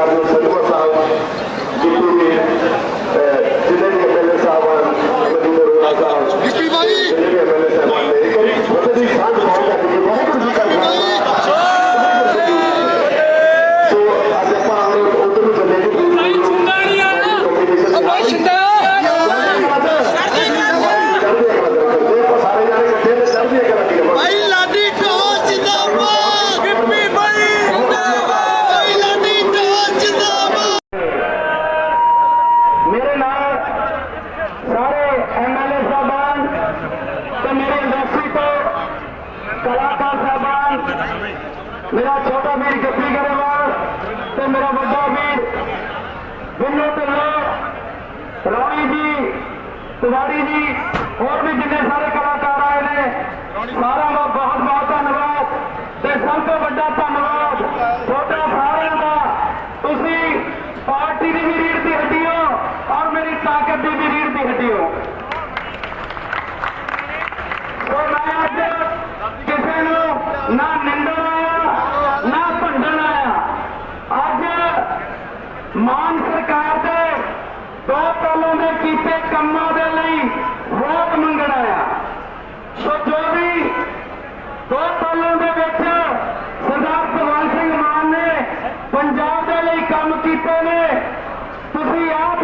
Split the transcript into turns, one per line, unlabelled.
ਸਰਕਾਰ ਦੇ ਸਤਿਗੁਰ ਸਾਹਿਬ ਜਿੱਥੇ ਵੀ ਅਹ, ਜਿੰਨੇ ਵੀ ਐਮਐਲਏ ਸਾਹਿਬਾਨ ਵੱਡੀ ਰੋਣਾ ਸਾਹਿਬ
ਗਿੱਪੀ ਬਾਈ
ਜਿੰਨੇ ਵੀ ਐਮਐਲਏ ਸਾਹਿਬਾਨ ਨੇ ਇੱਕ ਵਾਰੀ ਫਤਿਹ ਦੀ ਸਾਂਝ ਪਾਉਣ ਕਰਕੇ ਵਾਹਿਗੁਰੂ ਜੀ ਕਾ ਖਾਲਸਾ ਸੋ ਅੱਜ ਆਪਾਂ ਉਧਰ ਨੂੰ ਚੱਲੇ ਜੀ
ਭਾਈ ਛਿੰਦਾ ਨਹੀਂ ਆ ਭਾਈ ਛਿੰਦਾ
ਸਾਰੇ ਜਾਣੇ ਇਕੱਠੇ ਤੇ ਚੜ੍ਹਦੀਆਂ ਕਰਾਂ ਦੀ
ਭਾਈ ਲਾਡੀ ਢੋਲ ਜਿੰਦਾਬਾਦ ਗਿੱਪੀ ਬਾਈ ਜਿੰਦਾਬਾਦ ਭਾਈ ਲਾਡੀ ਢੋਲ ਜਿੰਦਾਬਾਦ
ਮੇਰੇ ਨਾਲ ਸਾਰੇ ਐਮਐਲਏ ਸਾਹਿਬਾਨ ਤੇ ਮੇਰੇ ਇੰਡਸਟਰੀ ਤੋਂ ਕਲਾਕਾਰ ਸਾਹਿਬਾਨ ਮੇਰਾ ਛੋਟਾ ਵੀਰ ਗੱਪੀ ਗਰੇਵਾਲ ਤੇ ਮੇਰਾ ਵੱਡਾ ਵੀਰ ਬਿੰਨੂ ਢਿੱਲੋਂ। ਰਾਣੀ ਜੀ ਤਿਵਾੜੀ ਜੀ, ਹੋਰ ਵੀ ਜਿੰਨੇ ਸਾਰੇ ਕਲਾਕਾਰ ਆਏ ਨੇ ਸਾਰਾ ਦਾ ਬਹੁਤ ਬਹੁਤ ਧੰਨਵਾਦ ਤੇ ਸਭ ਤੋਂ ਵੱਡਾ ਧੰਨਵਾਦ ਤੁਹਾਡਾ ਸਾਰਿਆਂ ਦਾ ਤੁਸੀਂ ਪਾਰਟੀ ਦੀ ਵੀ ਰੀੜ ਦੀ ਹੱਡੀ ਹੋ ਔਰ ਮੇਰੀ ਤਾਕਤ ਦੀ ਵੀ ਰੀੜ ਦੀ ਹੱਡੀ ਹੋ ਸੋ ਮੈਂ ਅੱਜ ਕਿਸੇ ਨਾ ਨਿੰਦਣ ਆਇਆ ਨਾ ਭੰਡਣ। ਆਇਆ ਅੱਜ ਮਾਨ ਸਰਕਾਰ ਦੇ ਦੋ ਪਹਿਲਾਂ ਦੇ ਕੀਤੇ ਕੰਮਾਂ ਦੇ ਲਈ ਵੋਟ ਮੰਗਣ ਆਇਆ। ਸੋ ਜੋ ਵੀ ਦੋ ਸਾਲਾਂ ਦੇ ਵਿੱਚ ਸਰਦਾਰ ਭਗਵੰਤ ਸਿੰਘ ਮਾਨ ਨੇ ਪੰਜਾਬ ਦੇ ਲਈ ਕੰਮ ਕੀਤੇ ਨੇ, ਤੁਸੀਂ ਆਪ